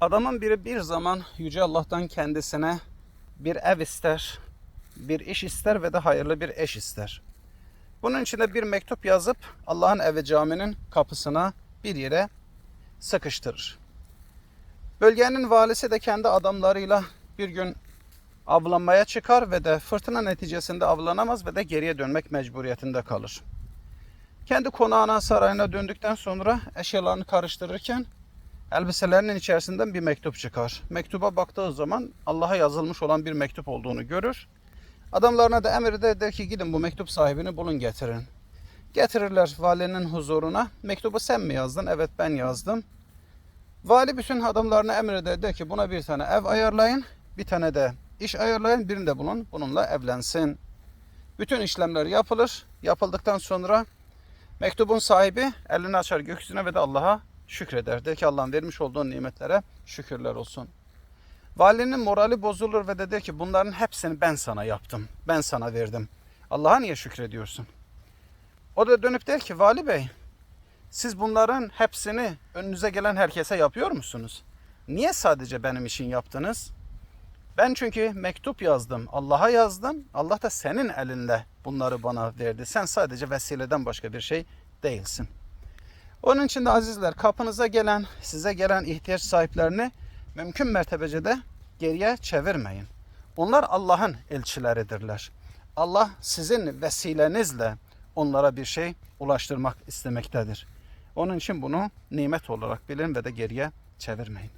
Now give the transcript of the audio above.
Adamın biri bir zaman Yüce Allah'tan kendisine bir ev ister, bir iş ister ve de hayırlı bir eş ister. Bunun için de bir mektup yazıp Allah'ın evi caminin kapısına bir yere sıkıştırır. Bölgenin valisi de kendi adamlarıyla bir gün avlanmaya çıkar ve de fırtına neticesinde avlanamaz ve de geriye dönmek mecburiyetinde kalır. Kendi konağına sarayına döndükten sonra eşyalarını karıştırırken elbiselerinin içerisinden bir mektup çıkar. Mektuba baktığı zaman Allah'a yazılmış olan bir mektup olduğunu görür. Adamlarına da emir eder der ki gidin bu mektup sahibini bulun getirin. Getirirler valinin huzuruna. Mektubu sen mi yazdın? Evet ben yazdım. Vali bütün adamlarına emreder der ki buna bir tane ev ayarlayın. Bir tane de iş ayarlayın. Birini de bulun. Bununla evlensin. Bütün işlemler yapılır. Yapıldıktan sonra mektubun sahibi elini açar gökyüzüne ve de Allah'a şükreder. Der ki Allah'ın vermiş olduğu nimetlere şükürler olsun. Valinin morali bozulur ve de der ki bunların hepsini ben sana yaptım. Ben sana verdim. Allah'a niye şükrediyorsun? O da dönüp der ki vali bey siz bunların hepsini önünüze gelen herkese yapıyor musunuz? Niye sadece benim için yaptınız? Ben çünkü mektup yazdım. Allah'a yazdım. Allah da senin elinde bunları bana verdi. Sen sadece vesileden başka bir şey değilsin. Onun için de azizler kapınıza gelen, size gelen ihtiyaç sahiplerini mümkün mertebece de geriye çevirmeyin. Onlar Allah'ın elçileridirler. Allah sizin vesilenizle onlara bir şey ulaştırmak istemektedir. Onun için bunu nimet olarak bilin ve de geriye çevirmeyin.